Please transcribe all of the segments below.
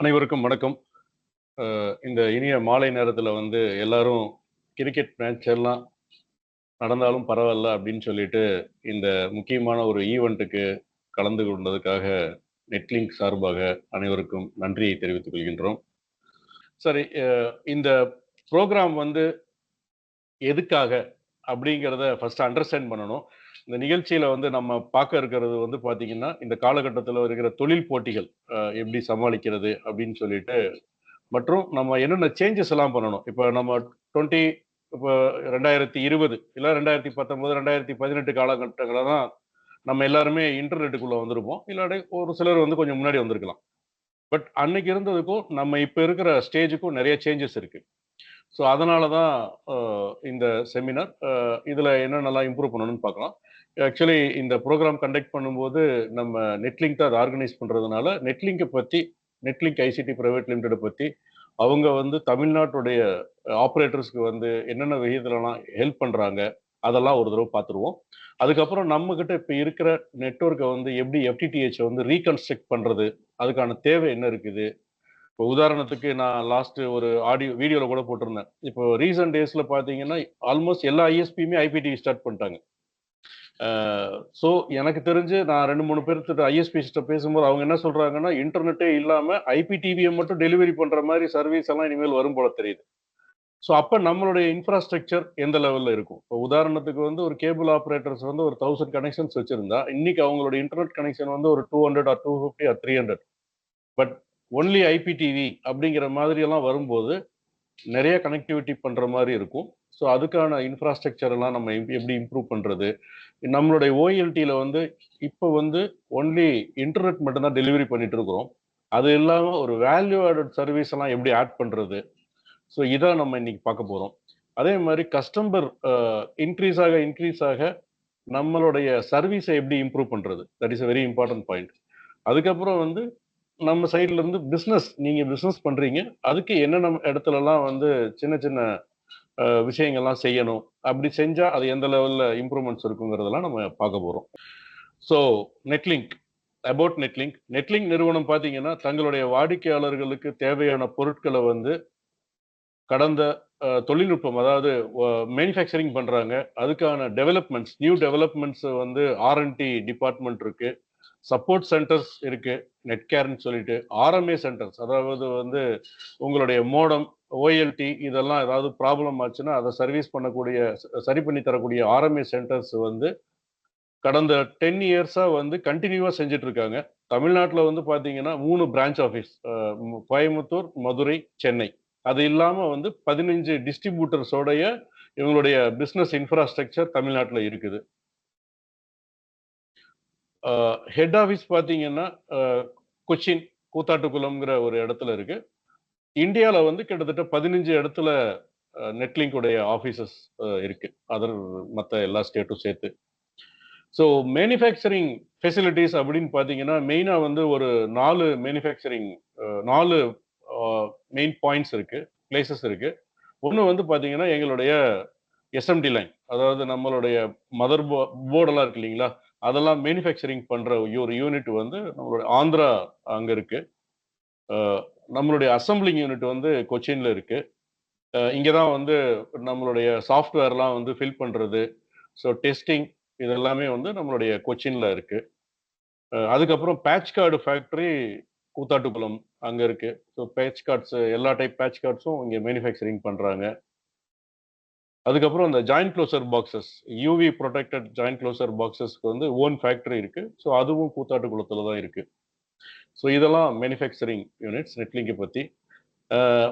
அனைவருக்கும் வணக்கம். இந்த இனிய மாலை நேரத்தில் வந்து எல்லாரும் கிரிக்கெட் மேட்ச் எல்லாம் நடந்தாலும் பரவாயில்ல அப்படின்னு சொல்லிட்டு இந்த முக்கியமான ஒரு ஈவெண்ட்டுக்கு கலந்து கொண்டதுக்காக நெட்லிங்க் சார்பாக அனைவருக்கும் நன்றியை தெரிவித்துக் கொள்கின்றோம். சரி இந்த ப்ரோக்ராம் வந்து எதுக்காக அப்படிங்கிறத ஃபர்ஸ்ட் அண்டர்ஸ்டாண்ட் பண்ணணும். இந்த நிகழ்ச்சியில வந்து நம்ம பார்க்க இருக்கிறது வந்து பாத்தீங்கன்னா இந்த காலகட்டத்தில் இருக்கிற தொழில் போட்டிகள் அஹ், எப்படி சமாளிக்கிறது அப்படின்னு சொல்லிட்டு மற்றும் நம்ம என்னென்ன சேஞ்சஸ் எல்லாம் பண்ணணும். இப்போ நம்ம டுவெண்ட்டி இப்போ ரெண்டாயிரத்தி இருபது இல்லை ரெண்டாயிரத்தி பத்தொன்பது ரெண்டாயிரத்தி பதினெட்டு காலகட்டங்களில் தான் நம்ம எல்லாருமே இன்டர்நெட்டுக்குள்ள வந்திருப்போம். இல்லாட்டி ஒரு சிலர் வந்து கொஞ்சம் முன்னாடி வந்திருக்கலாம். பட் அன்னைக்கு இருந்ததுக்கும் நம்ம இப்போ இருக்கிற ஸ்டேஜுக்கும் நிறைய சேஞ்சஸ் இருக்கு. ஸோ அதனால தான் இந்த செமினார் இதில் என்னென்னலாம் இம்ப்ரூவ் பண்ணணும்னு பார்க்கலாம். ஆக்சுவலி இந்த ப்ரோக்ராம் கண்டக்ட் பண்ணும்போது நம்ம நெட்லிங்க் தான் அதை ஆர்கனைஸ் பண்ணுறதுனால நெட்லிங்கை பற்றி நெட்லிங்க் ஐசிடி ப்ரைவேட் லிமிடெடை பற்றி அவங்க வந்து தமிழ்நாட்டுடைய ஆப்ரேட்டர்ஸ்க்கு வந்து என்னென்ன விகிதத்துலலாம் ஹெல்ப் பண்ணுறாங்க அதெல்லாம் ஒரு தடவை பார்த்துருவோம். அதுக்கப்புறம் நம்மக்கிட்ட இப்போ இருக்கிற நெட்ஒர்க்கை வந்து எப்படி எஃப்டிடிஹெச் வந்து ரீகன்ஸ்ட்ரக்ட் பண்ணுறது அதுக்கான தேவை என்ன இருக்குது? இப்போ உதாரணத்துக்கு நான் லாஸ்ட்டு ஒரு ஆடியோ வீடியோவில் கூட போட்டிருந்தேன். இப்போ ரீசன்ட் டேஸில் பார்த்தீங்கன்னா ஆல்மோஸ்ட் எல்லா ஐஎஸ்பியுமே ஐபிடி ஸ்டார்ட் பண்ணிட்டாங்க. ஸோ எனக்கு தெரிஞ்சு நான் ரெண்டு மூணு பேர்த்திட்ட ஐஎஸ்பி பேசும்போது அவங்க என்ன சொல்றாங்கன்னா இன்டர்நெட்டே இல்லாம ஐபிடிவியை மட்டும் டெலிவரி பண்ற மாதிரி சர்வீஸ் எல்லாம் இனிமேல் வரும் போல தெரியுது. ஸோ அப்போ நம்மளுடைய இன்ஃப்ராஸ்ட்ரக்சர் எந்த லெவலில் இருக்கும்? இப்போ உதாரணத்துக்கு வந்து ஒரு கேபிள் ஆப்ரேட்டர்ஸ் வந்து ஒரு தௌசண்ட் கனெக்ஷன்ஸ் வச்சிருந்தா இன்னைக்கு அவங்களோட இன்டர்நெட் கனெக்ஷன் வந்து ஒரு two hundred or two fifty or three hundred but only IPTV அப்படிங்கிற மாதிரி எல்லாம் வரும்போது நிறைய கனெக்டிவிட்டி பண்ற மாதிரி இருக்கும். ஸோ அதுக்கான இன்ஃப்ராஸ்ட்ரக்சர் எல்லாம் நம்ம எப்படி- இம்ப்ரூவ் பண்ணுறது நம்மளுடைய ஓஎல்டியில் வந்து இப்போ வந்து ஒன்லி இன்டர்நெட் மட்டும்தான் டெலிவரி பண்ணிட்டு இருக்கிறோம். அது இல்லாமல் ஒரு வேல்யூ ஆடட் சர்வீஸ் எல்லாம் எப்படி ஆட் பண்ணுறது ஸோ இதான் நம்ம இன்னைக்கு பார்க்க போகிறோம் அதே மாதிரி கஸ்டமர் இன்க்ரீஸ் ஆக இன்க்ரீஸ் ஆக நம்மளுடைய சர்வீஸை எப்படி இம்ப்ரூவ் பண்ணுறது that is a very important point அதுக்கப்புறம் வந்து நம்ம சைட்லேருந்து பிஸ்னஸ் நீங்கள் பிஸ்னஸ் பண்ணுறீங்க அதுக்கு என்னென்ன இடத்துலலாம் வந்து சின்ன சின்ன விஷயங்கள்லாம் செய்யணும். அப்படி செஞ்சால் அது எந்த லெவலில் இம்ப்ரூவ்மெண்ட்ஸ் இருக்குங்கிறதெல்லாம் நம்ம பார்க்க போகிறோம் so Netlink about Netlink Netlink நிறுவனம் பார்த்தீங்கன்னா தங்களுடைய வாடிக்கையாளர்களுக்கு தேவையான பொருட்களை வந்து கடந்த தொழில்நுட்பம் அதாவது மேனுஃபேக்சரிங் பண்ணுறாங்க அதுக்கான டெவலப்மெண்ட்ஸ் நியூ டெவலப்மெண்ட்ஸ் வந்து ஆர்என்டி டிபார்ட்மெண்ட் இருக்குது சப்போர்ட் சென்டர்ஸ் இருக்குது நெட்கேர்னு சொல்லிட்டு ஆர்எம்ஏ சென்டர்ஸ் அதாவது வந்து உங்களுடைய மோடம் ஓஎல்டி இதெல்லாம் ஏதாவது ப்ராப்ளம் ஆச்சுன்னா அதை சர்வீஸ் பண்ணக்கூடிய சரி பண்ணி தரக்கூடிய ஆர்எம்ஏ சென்டர்ஸ் வந்து கடந்த டென் இயர்ஸாக வந்து கண்டினியூவாக செஞ்சுட்டு இருக்காங்க. தமிழ்நாட்டில் வந்து பார்த்தீங்கன்னா மூணு பிரான்ச் ஆஃபீஸ் கோயம்புத்தூர் மதுரை சென்னை. அது இல்லாமல் வந்து பதினஞ்சு டிஸ்ட்ரிபியூட்டர்ஸோடைய இவங்களுடைய பிஸ்னஸ் இன்ஃப்ராஸ்ட்ரக்சர் தமிழ்நாட்டில் இருக்குது. ஹெட் ஆஃபீஸ் பார்த்தீங்கன்னா கொச்சின் கூத்தாட்டுக்குளம்ங்கிற ஒரு இடத்துல இருக்குது இந்தியாவில் வந்து கிட்டத்தட்ட பதினஞ்சு இடத்துல நெட்லிங்குடைய ஆஃபீஸஸ் இருக்கு. அதர் மற்ற எல்லா ஸ்டேட்டும் சேர்த்து. ஸோ மேனுஃபேக்சரிங் ஃபெசிலிட்டிஸ் அப்படின்னு பார்த்தீங்கன்னா மெயினாக வந்து ஒரு நாலு மேனுஃபேக்சரிங் நாலு மெயின் பாயிண்ட்ஸ் இருக்கு பிளேசஸ் இருக்கு. ஒன்று வந்து பார்த்தீங்கன்னா எங்களுடைய எஸ்எம்டி லைன் அதாவது நம்மளுடைய மதர் போ போர்டெல்லாம் இருக்கு இல்லைங்களா? அதெல்லாம் மேனுஃபேக்சரிங் பண்ணுற ஒரு யூனிட் வந்து நம்மளுடைய ஆந்திரா அங்கே இருக்கு. நம்மளுடைய அசம்பிளிங் யூனிட் வந்து கொச்சின்ல இருக்கு. இங்கே தான் வந்து நம்மளுடைய சாஃப்ட்வேர்லாம் வந்து ஃபில் பண்ணுறது ஸோ டெஸ்டிங் இதெல்லாமே வந்து நம்மளுடைய கொச்சின்ல இருக்கு. அதுக்கப்புறம் பேட்ச் கார்டு ஃபேக்ட்ரி கூத்தாட்டுக்குளம் அங்கே இருக்கு. ஸோ பேட்ச் கார்ட்ஸ் எல்லா டைப் பேட்ச் கார்ட்ஸும் இங்கே மேனுஃபேக்சரிங் பண்ணுறாங்க அதுக்கப்புறம் அந்த joint closure boxes UV protected joint closure பாக்ஸஸ்க்கு வந்து ஓன் ஃபேக்ட்ரி இருக்கு. ஸோ அதுவும் கூத்தாட்டுக்குளத்தில் தான் இருக்குது ஸோ இதெல்லாம் மேனுஃபேக்சரிங் யூனிட்ஸ் நெட்லிங்கை பற்றி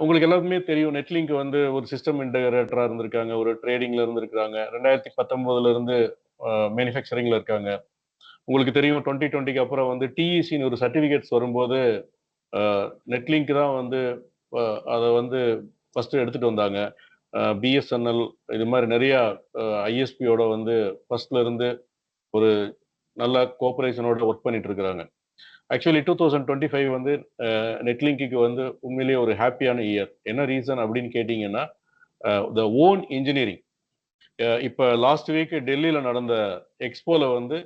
உங்களுக்கு எல்லாருக்குமே தெரியும் நெட்லிங்க் வந்து ஒரு சிஸ்டம் இன்டகரேட்டராக இருந்திருக்காங்க ஒரு ட்ரேடிங்கில் இருந்திருக்காங்க ரெண்டாயிரத்தி பத்தொம்போதுலேருந்து மேனுஃபேக்சரிங்கில் இருக்காங்க. உங்களுக்கு தெரியும் டுவெண்ட்டி டுவெண்ட்டிக்கு அப்புறம் வந்து டிஇசின்னு ஒரு சர்டிஃபிகேட்ஸ் வரும்போது நெட்லிங்க் தான் வந்து அதை வந்து ஃபஸ்ட்டு எடுத்துகிட்டு வந்தாங்க. பிஎஸ்என்எல் இது மாதிரி நிறையா ஐஎஸ்பியோட வந்து ஃபர்ஸ்ட்லேருந்து ஒரு நல்ல கோஆப்ரேஷனோட ஒர்க் பண்ணிட்டு இருக்கிறாங்க. Actually two thousand twenty five வந்து நெட்லிங்க்கு வந்து உண்மையிலேயே ஒரு ஹாப்பியான இயர் என்ன ரீசன் அப்படின்னு கேட்டிங்கன்னா த ஓன் இன்ஜினியரிங் இப்போ லாஸ்ட் வீக் டெல்லியில் நடந்த எக்ஸ்போவில் வந்து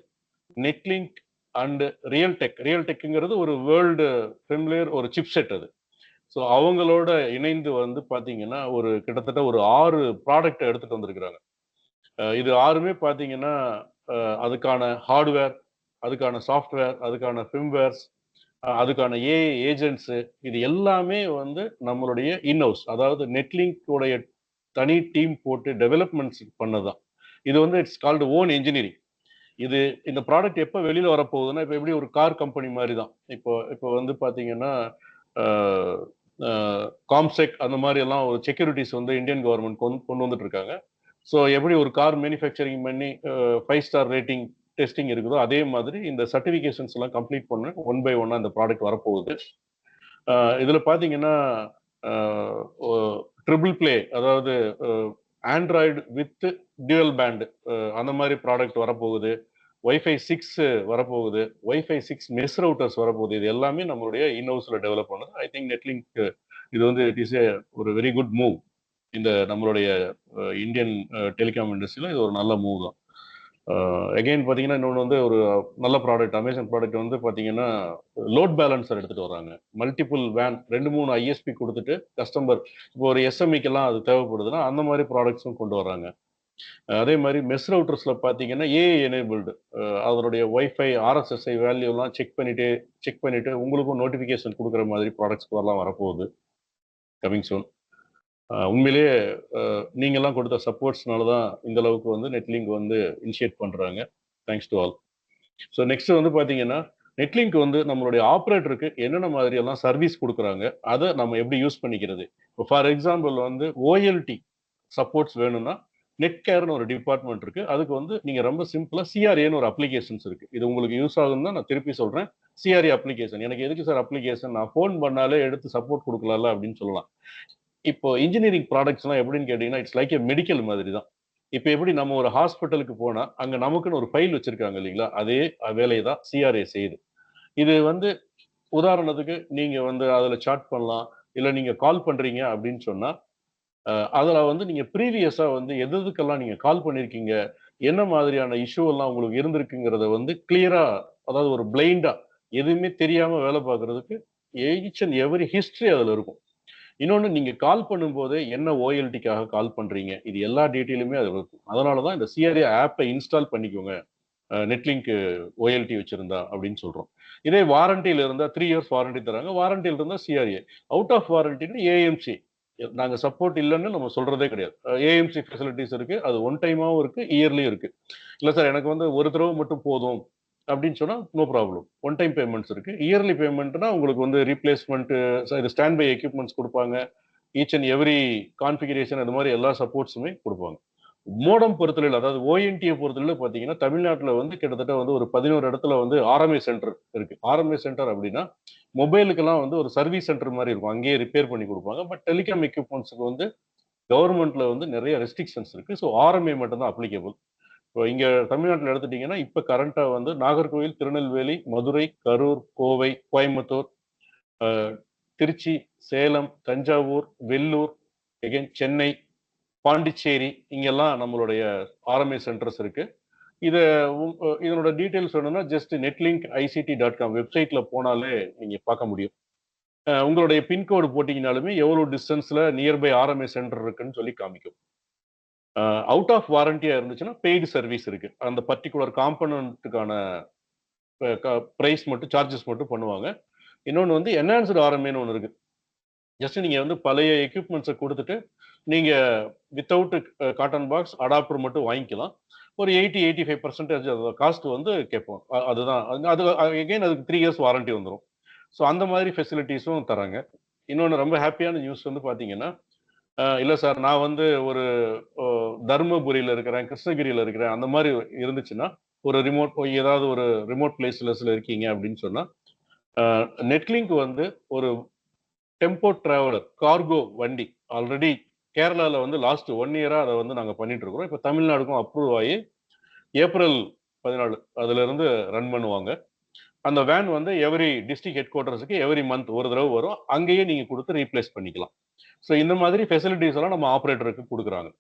Netlink and real tech real டெக்குங்கிறது ஒரு வேர்ல்டு ஃபெமிலியர் ஒரு சிப் செட் அது. ஸோ அவங்களோட இணைந்து வந்து பார்த்தீங்கன்னா ஒரு கிட்டத்தட்ட ஒரு ஆறு ப்ராடக்ட் எடுத்துகிட்டு வந்திருக்கிறாங்க. இது ஆறுமே பார்த்தீங்கன்னா அதுக்கான ஹார்ட்வேர் அதுக்கான சாஃப்ட்வேர் அதுக்கான ஃபிம்வேர்ஸ் அதுக்கான ஏ ஏஜென்ட்ஸு இது எல்லாமே வந்து நம்மளுடைய இன்ஹவுஸ் அதாவது நெட்லிங்கோடைய தனி டீம் போட்டு டெவலப்மெண்ட்ஸ் பண்ணதான். இது வந்து இட்ஸ் கால்டு ஓன் இன்ஜினியரிங் இது இந்த ப்ராடக்ட் எப்போ வெளியில் வரப்போகுதுன்னா இப்போ எப்படி ஒரு கார் கம்பெனி மாதிரி தான் இப்போ இப்போ வந்து பார்த்தீங்கன்னா காம்செக் அந்த மாதிரி எல்லாம் ஒரு செக்யூரிட்டிஸ் வந்து இந்தியன் கவர்மெண்ட் கொண்டு கொண்டு வந்துட்டு இருக்காங்க. ஸோ எப்படி ஒரு கார் மேனுஃபேக்சரிங் பண்ணி ஃபைவ் ஸ்டார் ரேட்டிங் டெஸ்டிங் இருக்குதோ அதே மாதிரி இந்த சர்டிஃபிகேஷன்ஸ் எல்லாம் கம்ப்ளீட் பண்ண ஒன் பை ஒன்னா இந்த ப்ராடக்ட் வரப்போகுது. இதில் பார்த்தீங்கன்னா ட்ரிபிள் பிளே அதாவது ஆண்ட்ராய்டு வித் டியூவல் பேண்டு அந்த மாதிரி ப்ராடக்ட் வரப்போகுது. ஒய்ஃபை சிக்ஸ் வரப்போகுது. ஒய்ஃபை சிக்ஸ் மெஸ் ரவுட்டர்ஸ் வரப்போகுது. இது எல்லாமே நம்மளுடைய இன்ஹவுஸில் டெவலப் பண்ணது. ஐ திங்க் நெட்லிங்க் இது வந்து இட் இஸ் ஏ ஒரு வெரி குட் மூவ் இந்த நம்மளுடைய இந்தியன் டெலிகாம் இண்டஸ்ட்ரியில் இது ஒரு நல்ல மூவ் தான். எகெயின் பார்த்தீங்கன்னா இன்னொன்று வந்து ஒரு நல்ல ப்ராடக்ட் அமேசான் ப்ராடக்ட் வந்து பார்த்தீங்கன்னா லோட் பேலன்சர் எடுத்துகிட்டு வராங்க மல்டிபிள் வேன் ரெண்டு மூணு ஐஎஸ்பி கொடுத்துட்டு கஸ்டமர் இப்போ ஒரு எஸ்எம்இக்கெல்லாம் அது தேவைப்படுதுன்னா அந்த மாதிரி ப்ராடக்ட்ஸும் கொண்டு வராங்க அதே மாதிரி மெஸ் ரவுட்டர்ஸில் பார்த்தீங்கன்னா ஏஐ எனேபிள்டு அதனுடைய ஒய்ஃபை ஆர்எஸ்எஸ்ஐ வேல்யூலாம் செக் பண்ணிட்டு செக் பண்ணிட்டு உங்களுக்கும் நோட்டிஃபிகேஷன் கொடுக்குற மாதிரி ப்ராடக்ட்ஸ் வரலாம் வரப்போகுது. கமிங் சூன் உண்மையிலேயே நீங்கள்லாம் கொடுத்த சப்போர்ட்ஸ்னால தான் இந்த அளவுக்கு வந்து நெட்லிங்க் வந்து இனிஷியேட் பண்ணுறாங்க thanks to all so next வந்து பார்த்தீங்கன்னா நெட்லிங்க் வந்து நம்மளுடைய ஆப்ரேட்டருக்கு என்னென்ன மாதிரி எல்லாம் சர்வீஸ் கொடுக்குறாங்க அதை நம்ம எப்படி யூஸ் பண்ணிக்கிறது? இப்போ ஃபார் எக்ஸாம்பிள் வந்து ஓஎல்டி சப்போர்ட்ஸ் வேணும்னா நெட் கேர்னு ஒரு டிபார்ட்மெண்ட் இருக்கு. அதுக்கு வந்து நீங்க ரொம்ப சிம்பிளா சிஆர்ஏன்னு ஒரு அப்ளிகேஷன்ஸ் இருக்கு. இது உங்களுக்கு யூஸ் ஆகும்னு தான் நான் திருப்பி சொல்றேன். சிஆர்ஏ அப்ளிகேஷன் எனக்கு எதுக்கு சார் அப்ளிகேஷன் நான் ஃபோன் பண்ணாலே எடுத்து சப்போர்ட் கொடுக்கலாம்ல அப்படின்னு சொல்லலாம். இப்போ இன்ஜினியரிங் ப்ராடக்ட்ஸ்லாம் எப்படின்னு கேட்டீங்கன்னா இட்ஸ் லைக் ஏ மெடிக்கல் மாதிரி தான் இப்போ எப்படி நம்ம ஒரு ஹாஸ்பிட்டலுக்கு போனால் அங்கே நமக்குன்னு ஒரு ஃபைல் வச்சுருக்காங்க இல்லைங்களா? அதே வேலையை தான் சிஆர்ஏ செய்யுது. இது வந்து உதாரணத்துக்கு நீங்கள் வந்து அதில் சாட் பண்ணலாம் இல்லை நீங்கள் கால் பண்ணுறீங்க அப்படின்னு சொன்னால் அதில் வந்து நீங்கள் ப்ரீவியஸாக வந்து எது எதுக்கெல்லாம் நீங்கள் கால் பண்ணியிருக்கீங்க என்ன மாதிரியான இஷ்யூ எல்லாம் உங்களுக்கு இருந்திருக்குங்கிறத வந்து கிளியராக அதாவது ஒரு பிளைண்டாக எதுவுமே தெரியாமல் வேலை பார்க்குறதுக்கு ஈச் அண்ட் எவரி ஹிஸ்ட்ரி அதில் இருக்கும். இன்னொன்று நீங்கள் கால் பண்ணும்போது என்ன ஓஎல்டிக்காக கால் பண்ணுறீங்க இது எல்லா டீட்டெயிலுமே அது இருக்கும். அதனால தான் இந்த சிஆர்ஏ ஆப்பை இன்ஸ்டால் பண்ணிக்கோங்க. நெட்லிங்க் ஓஎல்டி வச்சுருந்தா அப்படின்னு சொல்கிறோம் இதே வாரண்டியில் இருந்தால் த்ரீ இயர்ஸ் வாரண்டி தராங்க. வாரண்டியில் இருந்தால் சிஆர்ஏ அவுட் ஆஃப் வாரண்டின்னு ஏஎம்சி நாங்கள் சப்போர்ட் இல்லைன்னு நம்ம சொல்கிறதே கிடையாது. ஏஎம்சி ஃபெசிலிட்டிஸ் இருக்குது அது ஒன் டைமாகவும் இருக்குது இயர்லியும் இருக்குது இல்லை சார் எனக்கு வந்து ஒரு தடவை மட்டும் போதும். அப்படின்னு சொன்னால் no problem one time payments இருக்குது இயர்லி பேமெண்ட்னா உங்களுக்கு வந்து ரீப்ளேஸ்மெண்ட்டு இது ஸ்டாண்ட் பை எக்யூப்மெண்ட்ஸ் கொடுப்பாங்க. ஈச் அண்ட் எவ்ரி கான்ஃபிகரேஷன் அது மாதிரி எல்லா சப்போர்ட்ஸுமே கொடுப்பாங்க. மோடம் பொறுத்தலையில் அதாவது ஓஎன்டியை பொறுத்தலையில் பார்த்தீங்கன்னா தமிழ்நாட்டில் வந்து கிட்டத்தட்ட வந்து ஒரு பதினோரு இடத்துல வந்து ஆர்எம்ஏ சென்டர் இருக்குது ஆர்எம்ஏ சென்டர் அப்படின்னா மொபைலுக்கெல்லாம் வந்து ஒரு சர்வீஸ் சென்டர் மாதிரி இருக்கும். அங்கேயே ரிப்பேர் பண்ணி கொடுப்பாங்க. பட் டெலிகாம் எக்யூப்மெண்ட்ஸுக்கு வந்து கவர்மெண்ட்டில் வந்து நிறைய ரெஸ்ட்ரிக்ஷன்ஸ் இருக்குது ஸோ ஆர்எம்ஏ மட்டும் தான் அப்ளிகபிள் இப்போ இங்கே தமிழ்நாட்டில் எடுத்துட்டீங்கன்னா இப்போ கரண்ட்டாக வந்து நாகர்கோவில் திருநெல்வேலி மதுரை கரூர் கோவை கோயம்புத்தூர் திருச்சி சேலம் தஞ்சாவூர் வெள்ளூர் எகைன் சென்னை பாண்டிச்சேரி இங்கெல்லாம் நம்மளுடைய ஆர்எம்ஏ சென்டர்ஸ் இருக்கு. இதை இதனோட டீட்டெயில்ஸ் வேணும்னா just Netlink ICT dot com வெப்சைட்ல போனாலே நீங்க பார்க்க முடியும். உங்களுடைய பின்கோடு போட்டிங்கனாலுமே எவ்வளோ டிஸ்டன்ஸ்ல நியர்பை ஆர்எம்ஏ சென்டர் இருக்குன்னு சொல்லி காமிக்கும். அவுட் ஆஃப் வாரண்டியா இருந்துச்சுன்னா பெய்டு சர்வீஸ் இருக்கு. அந்த பர்டிகுலர் காம்பனண்ட்டுக்கான ப்ரைஸ் மட்டும் சார்ஜஸ் மட்டும் பண்ணுவாங்க. இன்னொன்று வந்து என்ஹான்ஸ்டு ஆர்எம்ஏன்னு ஒன்று இருக்கு. ஜஸ்ட் நீங்க வந்து பழைய எக்யூப்மெண்ட்ஸை கொடுத்துட்டு நீங்க வித்தவுட் காட்டன் பாக்ஸ் அடாப்டர் மட்டும் வாங்கிக்கலாம். ஒரு eighty eighty five percentage cost வந்து கேட்போம் அதுதான். அது எகைன் அதுக்கு த்ரீ இயர்ஸ் வாரண்டி வந்துடும் ஸோ அந்த மாதிரி ஃபெசிலிட்டிஸும் தராங்க. இன்னொன்று ரொம்ப ஹாப்பியான நியூஸ் வந்து பார்த்தீங்கன்னா இல்லை சார். நான் வந்து ஒரு தர்மபுரியில் இருக்கிறேன் கிருஷ்ணகிரியில் இருக்கிறேன். அந்த மாதிரி இருந்துச்சுன்னா ஒரு ரிமோட் ஏதாவது ஒரு ரிமோட் பிளேஸ்லஸில் இருக்கீங்க அப்படின்னு சொன்னால் நெட்லிங்க் வந்து ஒரு டெம்போ டிராவலர் கார்கோ வண்டி. ஆல்ரெடி கேரளாவில் வந்து லாஸ்ட் ஒன் இயராக அதை வந்து நாங்கள் பண்ணிட்டு இருக்கிறோம். இப்போ தமிழ்நாடுக்கும் அப்ரூவ் ஆகி ஏப்ரல் பதினாலு அதுலேருந்து ரன் பண்ணுவாங்க. அந்த வேன் வந்து எவரி டிஸ்ட்ரிக்ட் ஹெட் குவார்ட்டர்ஸுக்கு எவரி மந்த் ஒரு தடவை வரும். அங்கேயே நீங்கள் கொடுத்து ரீப்ளேஸ் பண்ணிக்கலாம். ஸோ இந்த மாதிரி ஃபெசிலிட்டிஸ் எல்லாம் நம்ம ஆப்ரேட்டருக்கு கொடுக்குறாங்க.